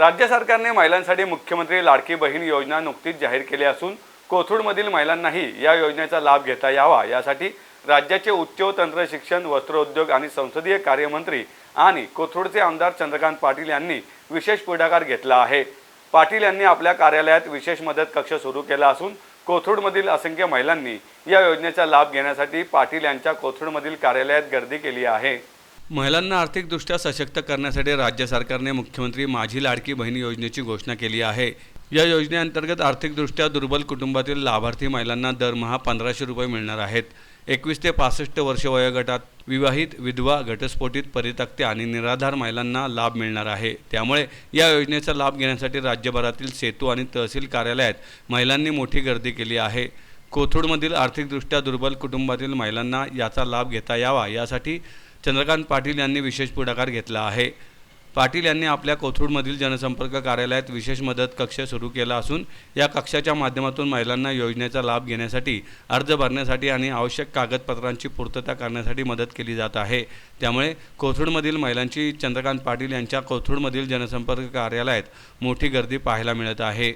राज्य सरकारने महिलांसाठी मुख्यमंत्री लाडकी बहीण योजना नुकतीच जाहीर केली असून कोथरूडमधील महिलांनाही या योजनेचा लाभ घेता यावा. यासाठी राज्याचे उच्च व तंत्र शिक्षण वस्त्रोद्योग आणि संसदीय कार्यमंत्री आणि कोथरूडचे आमदार चंद्रकांत पाटील यांनी विशेष पुढाकार घेतला आहे. पाटील यांनी आपल्या कार्यालयात विशेष मदत कक्ष सुरू केला असून कोथरूडमधील असंख्य महिलांनी या योजनेचा लाभ घेण्यासाठी पाटील यांच्या कोथरूडमधील कार्यालयात गर्दी केली आहे. महिलांना आर्थिकदृष्ट्या सशक्त करण्यासाठी राज्य सरकारने मुख्यमंत्री माझी लाडकी बहीण योजनेची घोषणा केली आहे. या योजनेअंतर्गत आर्थिकदृष्ट्या दुर्बल कुटुंबातील लाभार्थी महिलांना दरमहा पंधराशे रुपये मिळणार आहेत. एकवीस ते पासष्ट वर्ष वयोगटात विवाहित विधवा घटस्फोटित परित्यक्त्या आणि निराधार महिलांना लाभ मिळणार आहे. त्यामुळे या योजनेचा लाभ घेण्यासाठी राज्यभरातील सेतू आणि तहसील कार्यालयात महिलांनी मोठी गर्दी केली आहे. कोथरूडमधील आर्थिकदृष्ट्या दुर्बल कुटुंबातील महिलांना याचा लाभ घेता यावा यासाठी चंद्रकांत पाटील यांनी विशेष पुढाकार घेतला आहे. पाटील यांनी आपल्या कोथरूडमधील जनसंपर्क कार्यालयात विशेष मदत कक्ष सुरू केला असून या कक्षाच्या माध्यमातून महिलांना योजनेचा लाभ घेण्यासाठी अर्ज भरण्यासाठी आणि आवश्यक कागदपत्रांची पूर्तता करण्यासाठी मदत केली जात आहे. त्यामुळे कोथरूडमधील महिलांची चंद्रकांत पाटील यांच्या कोथरूडमधील जनसंपर्क कार्यालयात मोठी गर्दी पाहायला मिळत आहे.